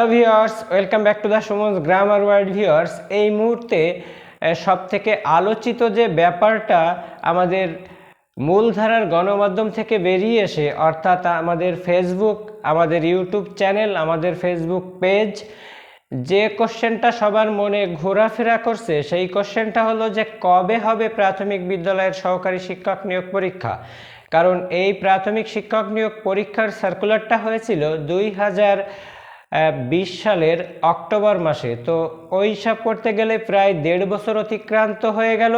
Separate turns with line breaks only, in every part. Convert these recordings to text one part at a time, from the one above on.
Hello viewers welcome back to the Suman grammar world viewers এই মুহূর্তে সব থেকে আলোচিত যে ব্যাপারটা আমাদের মূলধারার গণমাধ্যম থেকে বেরিয়ে এসে, অর্থাৎ আমাদের ফেসবুক আমাদের ইউটিউব চ্যানেল আমাদের ফেসবুক পেজ যে কোশ্চেনটা সবার মনে ঘোরাফেরা করছে, সেই কোশ্চেনটা হলো যে কবে হবে প্রাথমিক বিদ্যালয়ের সহকারী শিক্ষক নিয়োগ পরীক্ষা? কারণ এই প্রাথমিক শিক্ষক নিয়োগ পরীক্ষার সার্কুলারটা হয়েছিল দুই হাজার বিশ সালের অক্টোবর মাসে। তো ওই হিসাব করতে গেলে প্রায় দেড় বছর অতিক্রান্ত হয়ে গেল।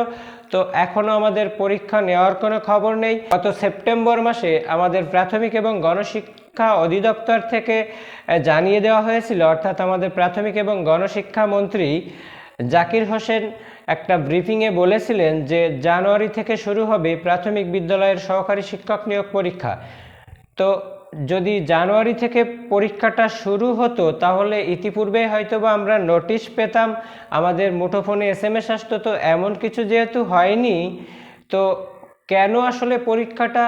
তো এখনও আমাদের পরীক্ষা নেওয়ার কোনো খবর নেই। গত সেপ্টেম্বর মাসে আমাদের প্রাথমিক এবং গণশিক্ষা অধিদপ্তর থেকে জানিয়ে দেওয়া হয়েছিল, অর্থাৎ আমাদের প্রাথমিক এবং গণশিক্ষা মন্ত্রী জাকির হোসেন একটা ব্রিফিংয়ে বলেছিলেন যে জানুয়ারি থেকে শুরু হবে প্রাথমিক বিদ্যালয়ের সহকারী শিক্ষক নিয়োগ পরীক্ষা। তো যদি জানুয়ারি থেকে পরীক্ষাটা শুরু হতো, তাহলে ইতিপূর্বে হয়তো বা আমরা নোটিশ পেতাম, আমাদের মুঠোফোনে এস এম এস আসতো। তো এমন কিছু যেহেতু হয়নি, তো কেন আসলে পরীক্ষাটা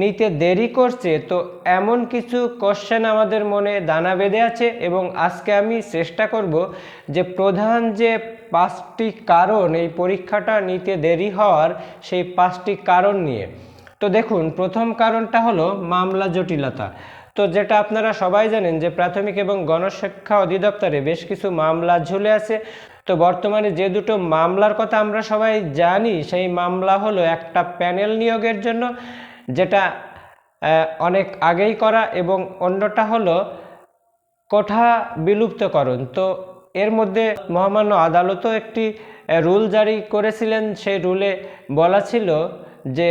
নিতে দেরি করছে? তো এমন কিছু কোশ্চেন আমাদের মনে দানা বেঁধে আছে এবং আজকে আমি চেষ্টা করব যে প্রধান যে পাঁচটি কারণ এই পরীক্ষাটা নিতে দেরি হওয়ার, সেই পাঁচটি কারণ নিয়ে। তো দেখুন, প্রথম কারণটা হলো মামলা জটিলতা। তো যেটা আপনারা সবাই জানেন যে প্রাথমিক এবং গণশিক্ষা অধিদপ্তরে বেশ কিছু মামলা ঝুলে আছে। তো বর্তমানে যে দুটো মামলার কথা আমরা সবাই জানি, সেই মামলা হলো একটা প্যানেল নিয়োগের জন্য, যেটা অনেক আগেই করা এবং অন্যটা হলো কোঠা বিলুপ্তকরণ। তো এর মধ্যে মহামান্য আদালতও একটি রুল জারি করেছিলেন। সেই রুলে বলা ছিল যে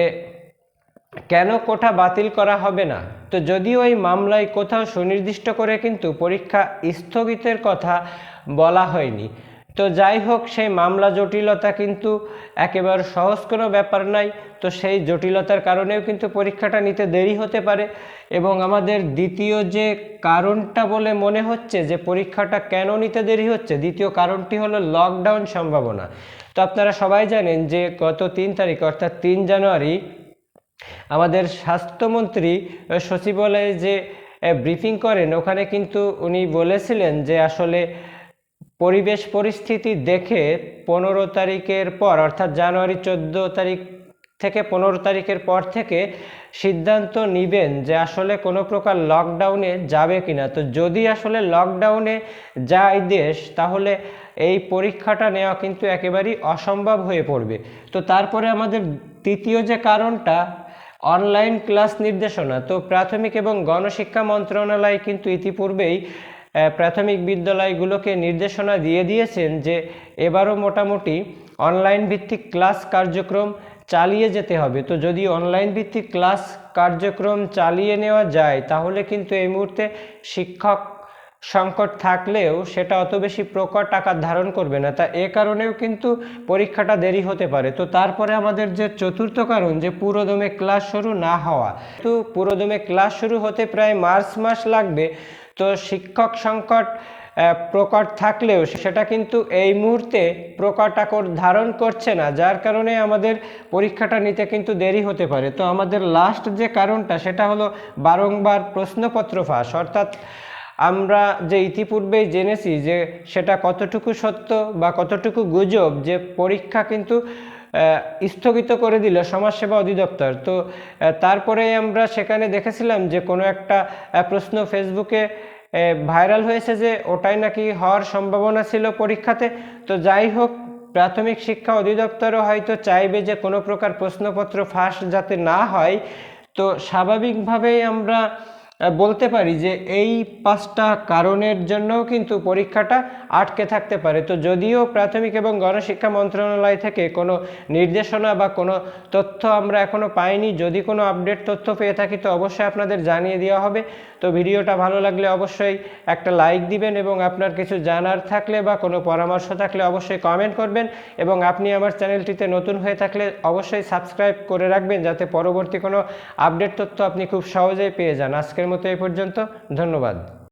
কেন কোঠা বাতিল করা হবে না? তো যদিও এই মামলায় কোথাও সুনির্দিষ্ট করে কিন্তু পরীক্ষা স্থগিতের কথা বলা হয়নি। তো যাই হোক, সেই মামলা জটিলতা কিন্তু একেবারে সহজ কোনো ব্যাপার নাই। তো সেই জটিলতার কারণেও কিন্তু পরীক্ষাটা নিতে দেরি হতে পারে এবং আমাদের দ্বিতীয় যে কারণটা বলে মনে হচ্ছে যে পরীক্ষাটা কেন নিতে দেরি হচ্ছে, দ্বিতীয় কারণটি হলো লকডাউন সম্ভাবনা। তো আপনারা সবাই জানেন যে গত তিন তারিখ, অর্থাৎ তিন জানুয়ারি আমাদের স্বাস্থ্যমন্ত্রী সচিবালয়ে যে ব্রিফিং করেন, ওখানে কিন্তু উনি বলেছিলেন যে আসলে পরিবেশ পরিস্থিতি দেখে পনেরো তারিখের পর, অর্থাৎ জানুয়ারি চোদ্দ তারিখ থেকে পনেরো তারিখের পর থেকে সিদ্ধান্ত নিবেন যে আসলে কোনো প্রকার লকডাউনে যাবে কিনা। তো যদি আসলে লকডাউনে যায় দেশ, তাহলে এই পরীক্ষাটা নেওয়া কিন্তু একেবারেই অসম্ভব হয়ে পড়বে। তো তারপরে আমাদের তৃতীয় যে কারণটা অনলাইন ক্লাস নির্দেশনা। তো প্রাথমিক এবং গণশিক্ষা মন্ত্রণালয় কিন্তু ইতিপূর্বেই প্রাথমিক বিদ্যালয়গুলোকে নির্দেশনা দিয়ে দিয়েছেন যে এবারও মোটামুটি অনলাইন ভিত্তিক ক্লাস কার্যক্রম চালিয়ে যেতে হবে। তো যদি অনলাইন ভিত্তিক ক্লাস কার্যক্রম চালিয়ে নেওয়া যায়, তাহলে কিন্তু এই মুহূর্তে শিক্ষক সংকট থাকলেও সেটা অত বেশি প্রকট আকার ধারণ করবে না। তা এ কারণেও কিন্তু পরীক্ষাটা দেরি হতে পারে। তো তারপরে আমাদের যে চতুর্থ কারণ, যে পুরোদমে ক্লাস শুরু না হওয়া। তো পুরোদমে ক্লাস শুরু হতে প্রায় মার্চ মাস লাগবে। তো শিক্ষক সংকট প্রকট থাকলেও সেটা কিন্তু এই মুহূর্তে প্রকট আকর ধারণ করছে না। যার কারণে আমাদের পরীক্ষাটা নিতে কিন্তু দেরি হতে পারে। তো আমাদের লাস্ট যে কারণটা, সেটা হলো বারংবার প্রশ্নপত্র ফাঁস। অর্থাৎ আমরা যে ইতিপূর্বেই জেনেছি যে সেটা কতটুকু সত্য বা কতটুকু গুজব যে পরীক্ষা কিন্তু স্থগিত করে দিল সমাজসেবা অধিদপ্তর। তো তারপরে আমরা সেখানে দেখেছিলাম যে কোনো একটা প্রশ্ন ফেসবুকে ভাইরাল হয়েছে যে ওটাই নাকি হওয়ার সম্ভাবনা ছিল পরীক্ষাতে। তো যাই হোক, প্রাথমিক শিক্ষা অধিদপ্তরও হয়তো চাইবে যে কোনো প্রকার প্রশ্নপত্র ফাঁস যাতে না হয়। তো স্বাভাবিকভাবেই আমরা বলতে পারি যে এই পাঁচটা কারণের জন্যও কিন্তু পরীক্ষাটা আটকে থাকতে পারে। তো যদিও প্রাথমিক এবং গণশিক্ষা মন্ত্রণালয় থেকে কোনো নির্দেশনা বা কোনো তথ্য আমরা এখনও পাইনি, যদি কোনো আপডেট তথ্য পেয়ে থাকি তো অবশ্যই আপনাদের জানিয়ে দেওয়া হবে। তো ভিডিওটা ভালো লাগলে অবশ্যই একটা লাইক দিবেন এবং আপনার কিছু জানার থাকলে বা কোনো পরামর্শ থাকলে অবশ্যই কমেন্ট করবেন এবং আপনি আমার চ্যানেলটিতে নতুন হয়ে থাকলে অবশ্যই সাবস্ক্রাইব করে রাখবেন যাতে পরবর্তী কোনো আপডেট তথ্য আপনি খুব সহজেই পেয়ে যান। আজকের মতো এই পর্যন্ত ধন্যবাদ।